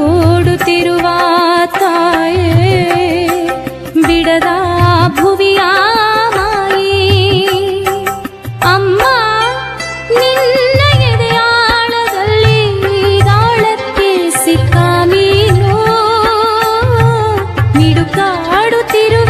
ಓಡುತ್ತಿರುವ ತಾಯೇ ಬಿಡದ ಭೂ ಕಾಡುತ್ತಿರು